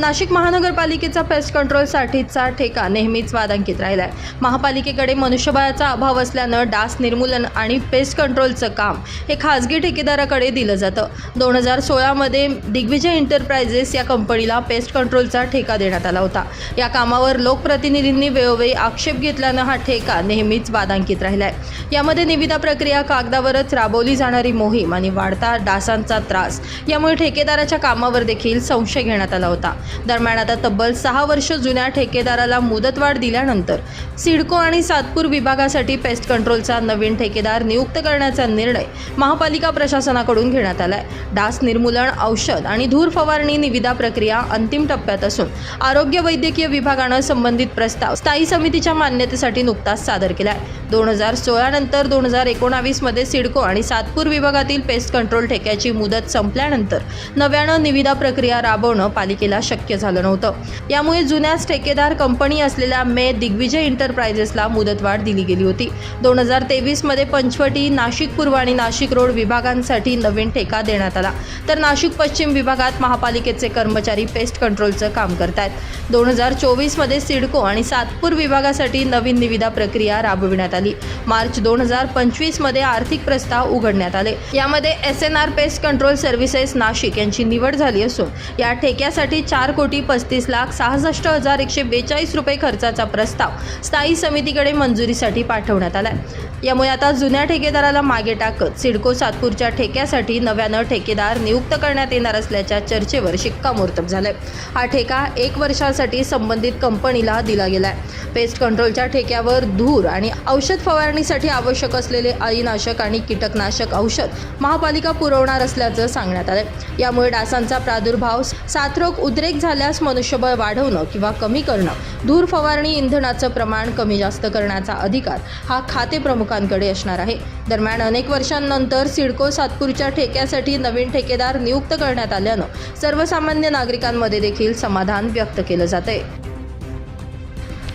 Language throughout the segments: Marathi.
नाशिक महानगरपालिकेचा पेस्ट कंट्रोलसाठीचा ठेका नेहमीच वादांकित राहिला आहे महापालिकेकडे मनुष्यबळाचा अभाव असल्यानं डास निर्मूलन आणि पेस्ट कंट्रोलचं काम हे खाजगी ठेकेदाराकडे दिलं जातं. दोन हजार सोळामध्ये दिग्विजय एंटरप्राइजेस या कंपनीला पेस्ट कंट्रोलचा ठेका देण्यात आला होता. या कामावर लोकप्रतिनिधींनी वेळोवेळी आक्षेप घेतल्यानं हा ठेका नेहमीच वादांकित राहिला आहे यामध्ये निविदा प्रक्रिया कागदावरच राबवली जाणारी मोहीम आणि वाढता डासांचा त्रास यामुळे ठेकेदाराच्या कामावर देखील संशय घेण्यात आला होता. दरम्यान आता तब्बल सहा वर्ष जुन्या ठेकेदाराला मुदतवाढ दिल्यानंतर सिडको आणि सातपूर विभागासाठी पेस्ट कंट्रोलचा नवीन ठेकेदार नियुक्त करण्याचा निर्णय महापालिका प्रशासनाकडून घेण्यात आलाय. डास निर्मूलन औषध आणि धूर फवारणी निविदा प्रक्रिया अंतिम टप्प्यात असून आरोग्य वैद्यकीय विभागानं संबंधित प्रस्ताव स्थायी समितीच्या मान्यतेसाठी नुकताच सादर केलाय. दोन हजार सोळा नंतर दोन हजार एकोणावीसमध्ये सिडको आणि सातपूर विभागातील पेस्ट कंट्रोल ठेक्याची मुदत संपल्यानंतर नव्यानं निविदा प्रक्रिया राबवणं पालिकेला शक्य झालं नव्हतं. यामुळे जुन्याच ठेकेदार कंपनी असलेल्या मे दिग्विजय एंटरप्राइजेसला मुदतवाढ दिली गेली होती. दोन हजार तेवीसमध्ये पंचवटी नाशिक पूर्व आणि नाशिक रोड विभागांसाठी नवीन ठेका देण्यात आला. तर नाशिक पश्चिम विभागात महापालिकेचे कर्मचारी पेस्ट कंट्रोलचं काम करतायत. दोन हजार चोवीसमध्ये सिडको आणि सातपूर विभागासाठी नवीन निविदा प्रक्रिया राबविण्यात आली. मार्च दोन हजार पंचवीसमध्ये आर्थिक प्रस्ताव उघडण्यात आले. यामध्ये S N R pest control services Nashik यांची निवड झाली असून या ठेक्यासाठी चार चार कोटी पस्तीस लाख सहासष्ट हजार एकशे बेचाळीस रुपये खर्चाचा प्रस्ताव स्थायी समितीकडे मंजुरीसाठी पाठवण्यात आला आहे यामुळे आता जुन्या ठेकेदाराला मागे टाकत सिडको सातपूरच्या ठेक्यासाठी नव्यानं ठेकेदार नियुक्त करण्यात येणार असल्याच्या चर्चेवर शिक्कामोर्तब झालंय. हा ठेका एक वर्षासाठी संबंधित कंपनीला दिला गेलाय. पेस्ट कंट्रोलच्या ठेक्यावर धूर आणि औषध फवारणीसाठी आवश्यक असलेले अळीनाशक आणि कीटकनाशक औषध महापालिका पुरवणार असल्याचं सांगण्यात आलंय. यामुळे डासांचा प्रादुर्भाव साथरोग उद्रेक झाल्यास मनुष्यबळ वाढवणं किंवा कमी करणं धूर फवारणी इंधनाचं प्रमाण कमी जास्त करण्याचा अधिकार हा खाते प्रमुखांकडे असणार आहे. दरम्यान अनेक वर्षांनंतर सिडको सातपूरच्या ठेक्यासाठी नवीन ठेकेदार नियुक्त करण्यात आल्यानं सर्वसामान्य नागरिकांमध्ये देखील समाधान व्यक्त केलं जाते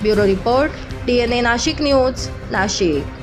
bureau report D N A Nashik news Nashik.